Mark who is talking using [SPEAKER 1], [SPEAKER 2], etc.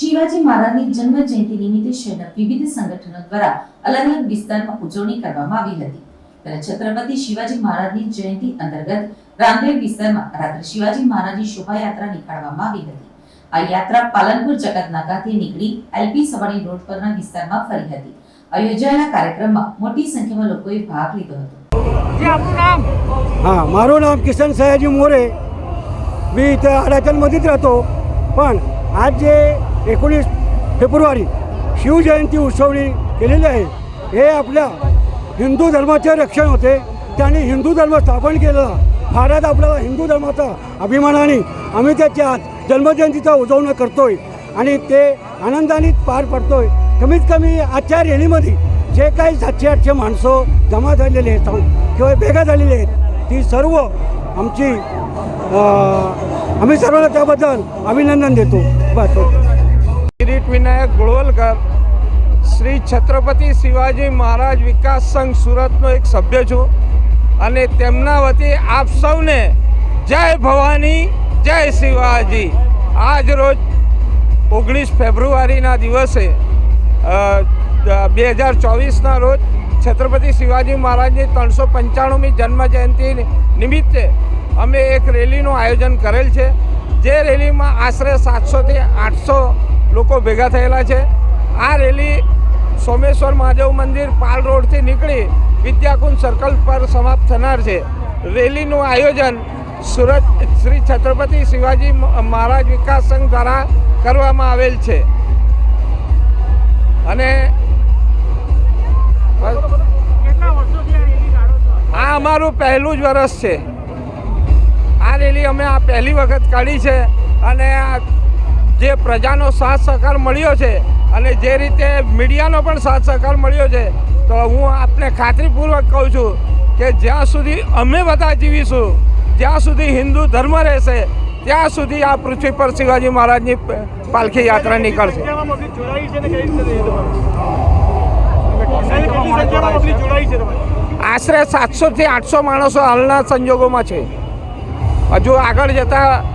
[SPEAKER 1] શિવાજી મહારાજની જન્મ જયંતિ નિમિત્તે શહેરના વિવિધ સંગઠનો દ્વારા અલગ અલગ વિસ્તારમાં ઉજવણી કરવામાં આવી હતી. ત્યારે છત્રપતિ શિવાજી મહારાજની જયંતિ અંતર્ગત રામદેવ વિસ્તારમાં રાત્રે શિવાજી મહારાજની શોભાયાત્રા નીકાળવામાં આવી હતી. આ યાત્રા પાલનપુર જગત નાકાથી નીકળી એલપી સવાણી રોડ પરના વિસ્તારમાં ફરી હતી. યોજાયેલા કાર્યક્રમમાં મોટી સંખ્યામાં લોકોએ ભાગ લીધો હતો.
[SPEAKER 2] હા મારું નામ કિશન સયાજી મોરે. બી આડાચલમાંથી જ રહેતો. પણ આજે एकोणीस फेब्रुवारी शिवजयंती उत्सवणी केलेली आहे. हे आपल्या हिंदू धर्माचे रक्षण होते. त्यांनी हिंदू धर्म स्थापन केलेला. भारत आपल्याला हिंदू धर्माचा अभिमानाने आम्ही त्याची आज जन्मजयंतीचा उजवणं करतोय आणि ते आनंदाने पार पडतोय. कमीत कमी आजच्या रॅलीमध्ये जे काही सातशे आठशे माणसं जमा झालेले आहेत किंवा भेगा झालेले आहेत ती सर्व आमची आम्ही सर्वांना त्याबद्दल अभिनंदन देतो. बस.
[SPEAKER 3] છત્રપતિ શિવાજી મહારાજ વિકાસ સંઘ સુરતનો એક સભ્ય છું અને તેમના વતી આપ સૌને જય ભવાની, જય શિવાજી. આજ રોજ ઓગણીસ ફેબ્રુઆરીના દિવસે બે હજાર ચોવીસના રોજ છત્રપતિ શિવાજી મહારાજની ત્રણસો પંચાણુંમી જન્મ જયંતિ નિમિત્તે અમે એક રેલીનું આયોજન કરેલ છે. જે રેલીમાં આશરે સાતસોથી આઠસો લોકો ભેગા થયેલા છે. આ રેલી સોમેશ્વર મહાદેવ મંદિર પાલ રોડથી નીકળી વિદ્યાકુંજ સર્કલ પર સમાપ્ત થનાર છે. રેલીનું આયોજન સુરત શ્રી છત્રપતિ શિવાજી મહારાજ વિકાસ સંઘ દ્વારા કરવામાં આવેલ છે. અને આ અમારું પહેલું જ વરસ છે. આ રેલી અમે આ પહેલી વખત કાઢી છે અને જે પ્રજાનો સાથ સહકાર મળ્યો છે અને જે રીતે મીડિયાનો પણ સાથ સહકાર મળ્યો છે, તો હું આપને ખાતરીપૂર્વક કહું છું કે જ્યાં સુધી અમે બધા જીવીશું, જ્યાં સુધી હિન્દુ ધર્મ રહેશે, ત્યાં સુધી આ પૃથ્વી પર શિવાજી મહારાજની પાલખી યાત્રા નીકળશે. આશરે સાતસોથી આઠસો માણસો હાલના સંજોગોમાં છે. હજુ આગળ જતાં